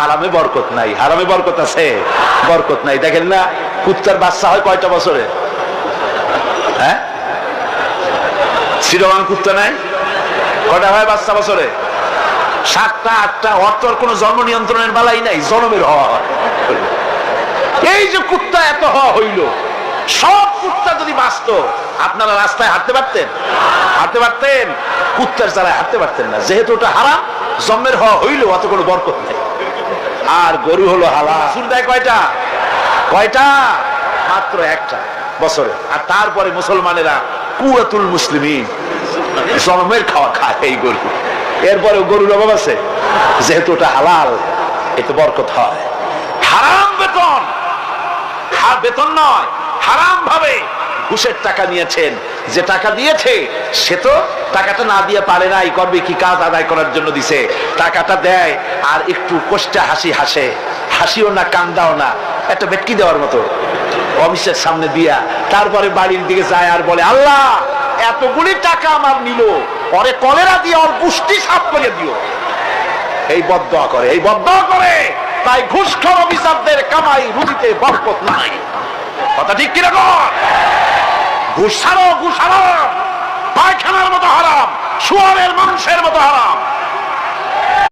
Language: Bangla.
হারামে বরকত নাই। হারামে বরকত আছে? বরকত নাই। দেখেন না, কুত্তার বাচ্চা হয় কয়টা বছরে? হ্যাঁ? শ্রীরমান কুত্তা নাই? কয়টা হয় বাচ্চা বছরে? সাতটা, আটটা। অর্থর কোনো জন্ম নিয়ন্ত্রণের বেলাই নাই, জন্মের হওয়া এই যে কুত্তা এত হওয়া হইল, সব কুত্তা যদি বাঁচত, আপনারা রাস্তায় হাঁটতে পারতেন? হাঁটতে পারতেন? কুত্তার জ্বালায় হাঁটতে পারতেন না। যেহেতু ওটা হারাম, জন্মের হওয়া হইল অত কোনো বরকত নেই। আর গরু হলো হালা সুর দেয় কয়টা? কয়টা? মাত্র একটা বছরে। আর তারপরে মুসলমানেরা কুয়াতুল মুসলিমিন জন্মের খাওয়া খায় এই গরু। এরপরে গরুর অভাব আছে। যেহেতু ওটা হালাল এতে বরকত হয়। হারাম বেতন। বেতন নয় হারাম ভাবে ঘুষের টাকা নিয়েছেন। যে টাকা দিয়েছে, সে তো টাকাটা না দিয়ে পারে নাই, করবে কি কাজ আদায় করার জন্য দিছে। টাকাটা দেয় আর একটু কষ্টে হাসি হাসে। হাসিও না, কান্দাও না, একটা বেটকি দেওয়ার মতো। অফিসের সামনে দিয়া তারপরে বাড়ির দিকে যায় আর বলে, আল্লাহ, এতগুলি টাকা আমার নিল। পরে কলেরা দিয়ে ওর পুষ্টি সাফ করে দিও। এই বদয়া করে, এই বদয়া করে। তাই ঘুষখোর অফিসারদের কামাই, রুটিতে বরকত নাই। কথা ঠিক কিনা কর? ঘুষ ছাড়ো ঘুষ হারাম পায়খানার মতো হারাম শুয়ারের মাংসের মতো হারাম।